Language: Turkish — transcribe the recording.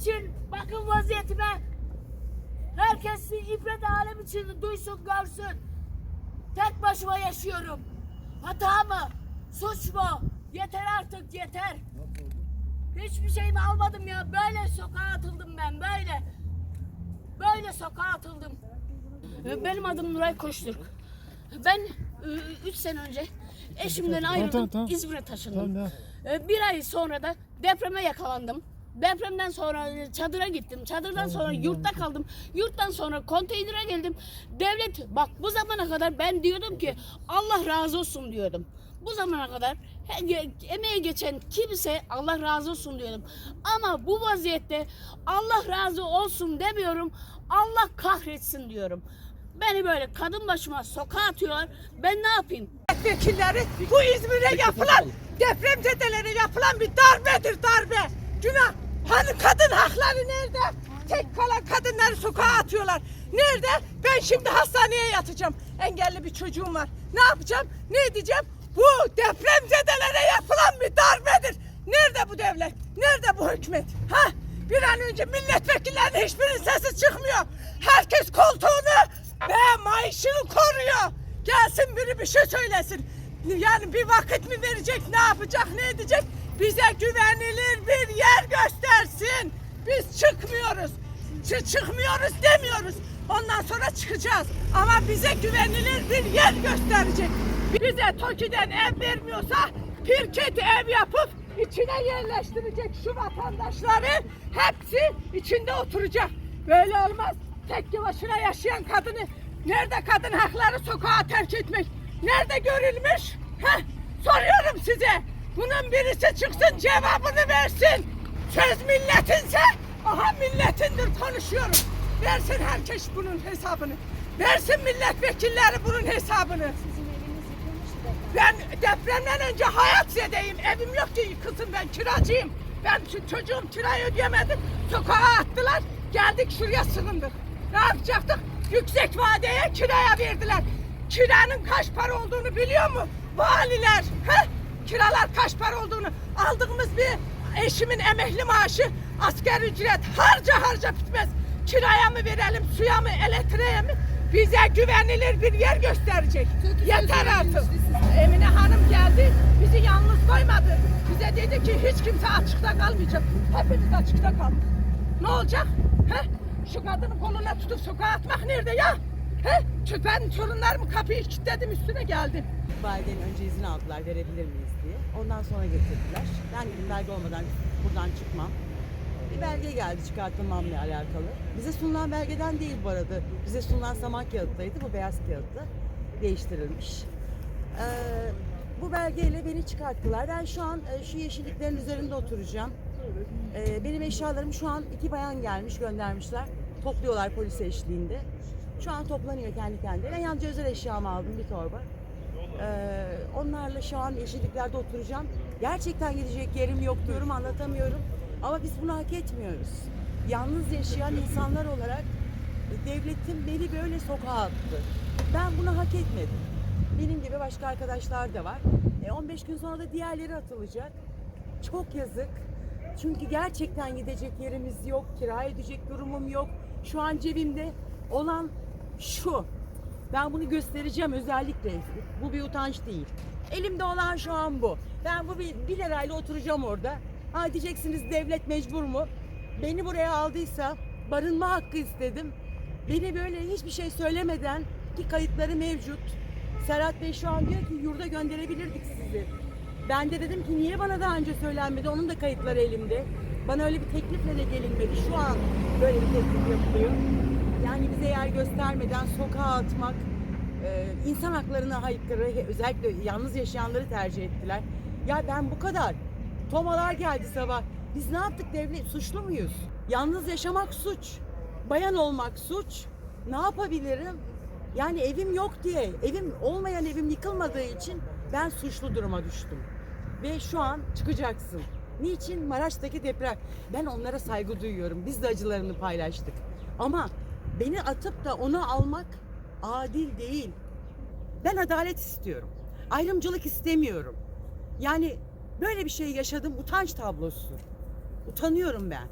için bakın vaziyetime. Herkes ibret alem için duysun görsün. Tek başıma yaşıyorum. Hata mı? Suç mu? Yeter artık yeter. Hiçbir şeyimi almadım ya. Böyle sokağa atıldım ben böyle. Böyle sokağa atıldım. Benim adım Nuray Koçtürk. Ben 3 sene önce eşimden ayrıldım. tamam, tamam. İzmir'e taşındım. Tamam, Ee, Bir ay sonra da depreme yakalandım. Depremden sonra çadıra gittim. Çadırdan sonra yurtta kaldım. Yurttan sonra konteynere geldim. Devlet bak bu zamana kadar ben diyordum ki Allah razı olsun diyordum. Bu zamana kadar emeğe geçen kimse Allah razı olsun diyordum. Ama bu vaziyette Allah razı olsun demiyorum. Allah kahretsin diyorum. Beni böyle kadın başıma sokağa atıyorlar. Ben ne yapayım? milletvekilleri bu İzmir'e yapılan depremzedelere yapılan bir darbedir darbe. Günah. Hani kadın hakları nerede? Tek kalan kadınları sokağa atıyorlar. Nerede? Ben şimdi hastaneye yatacağım. Engelli bir çocuğum var. Ne yapacağım? Ne diyeceğim? Bu depremzedelere yapılan bir darbedir. Nerede bu devlet? Nerede bu hükümet? Ha? Bir an önce milletvekillerinin hiçbirinin sesi çıkmıyor. Herkes koltuğunu ve maaşını koruyor. Gelsin biri bir şey söylesin. Yani bir vakit mi verecek, ne yapacak, ne edecek? Bize güvenilir bir yer göstersin. Biz çıkmıyoruz. Çı- çıkmıyoruz demiyoruz. Ondan sonra çıkacağız. Ama bize güvenilir bir yer gösterecek. Bize TOKİ'den ev vermiyorsa pirket ev yapıp içine yerleştirecek şu vatandaşları hepsi içinde oturacak. Böyle olmaz. Tek başına yaşayan kadını nerede kadın hakları sokağa terk etmek? Nerede görülmüş? Heh, soruyorum size. Bunun birisi çıksın cevabını versin. Söz milletinse aha milletindir konuşuyorum. Versin herkes bunun hesabını. Versin milletvekilleri bunun hesabını. Ben depremden önce hayat zedeyim. Evim yok ki kızım ben kiracıyım. Ben çocuğum kirayı ödeyemedim. Sokağa attılar. Geldik şuraya sığındık. Ne yapacaktık? Yüksek vadeye kiraya verdiler. Kiranın kaç para olduğunu biliyor mu? Valiler. He? Kiralar kaç para olduğunu. Aldığımız bir eşimin emekli maaşı asker ücret harca harca bitmez. Kiraya mı verelim, suya mı, elektriğe mi? Bize güvenilir bir yer gösterecek. Yeter artık. Emine Hanım geldi, bizi yalnız koymadı. Bize dedi ki hiç kimse açıkta kalmayacak. Hepimiz açıkta kaldık. Ne olacak? He? Şu kadının koluna tutup sokağa atmak nerede ya? He? Ben torunlarımı kapıyı kilitledim üstüne geldim. Validen önce izin aldılar verebilir miyiz diye. Ondan sonra getirdiler. Ben dedim belge olmadan buradan çıkmam. Bir belge geldi çıkartılmamla alakalı. Bize sunulan belgeden değil bu arada. Bize sunulan saman kağıttaydı. Bu beyaz kağıtta değiştirilmiş. Ee, bu belgeyle beni çıkarttılar. Ben şu an e, şu yeşilliklerin üzerinde oturacağım. Ee, benim eşyalarım şu an iki bayan gelmiş göndermişler. Topluyorlar polis eşliğinde. Şu an toplanıyor kendi kendine. Ben yalnızca özel eşyamı aldım bir torba. Ee, onlarla şu an yeşilliklerde oturacağım. Gerçekten gidecek yerim yok diyorum anlatamıyorum. Ama biz bunu hak etmiyoruz. Yalnız yaşayan insanlar olarak devletin beni böyle sokağa attı. Ben bunu hak etmedim. Benim gibi başka arkadaşlar da var. E, 15 gün sonra da diğerleri atılacak. Çok yazık. Çünkü gerçekten gidecek yerimiz yok. Kira edecek durumum yok. Şu an cebimde olan şu. Ben bunu göstereceğim özellikle. Bu bir utanç değil. Elimde olan şu an bu. Ben bu bir, bir lirayla oturacağım orada. Ha diyeceksiniz devlet mecbur mu? Beni buraya aldıysa barınma hakkı istedim. Beni böyle hiçbir şey söylemeden ki kayıtları mevcut. Serhat Bey şu an diyor ki yurda gönderebilirdik sizi. Ben de dedim ki niye bana daha önce söylenmedi? Onun da kayıtları elimde. Bana öyle bir teklifle de gelinmedi. Şu an böyle bir teklif yapılıyor. Yani bize yer göstermeden sokağa atmak, e, insan haklarına aykırı, özellikle yalnız yaşayanları tercih ettiler. Ya ben bu kadar. Tomalar geldi sabah. Biz ne yaptık devlet? Suçlu muyuz? Yalnız yaşamak suç. Bayan olmak suç. Ne yapabilirim? Yani evim yok diye, evim olmayan evim yıkılmadığı için ben suçlu duruma düştüm. Ve şu an çıkacaksın. Niçin? Maraş'taki deprem. Ben onlara saygı duyuyorum. Biz de acılarını paylaştık. Ama beni atıp da onu almak adil değil. Ben adalet istiyorum. Ayrımcılık istemiyorum. Yani böyle bir şey yaşadım utanç tablosu. Utanıyorum ben.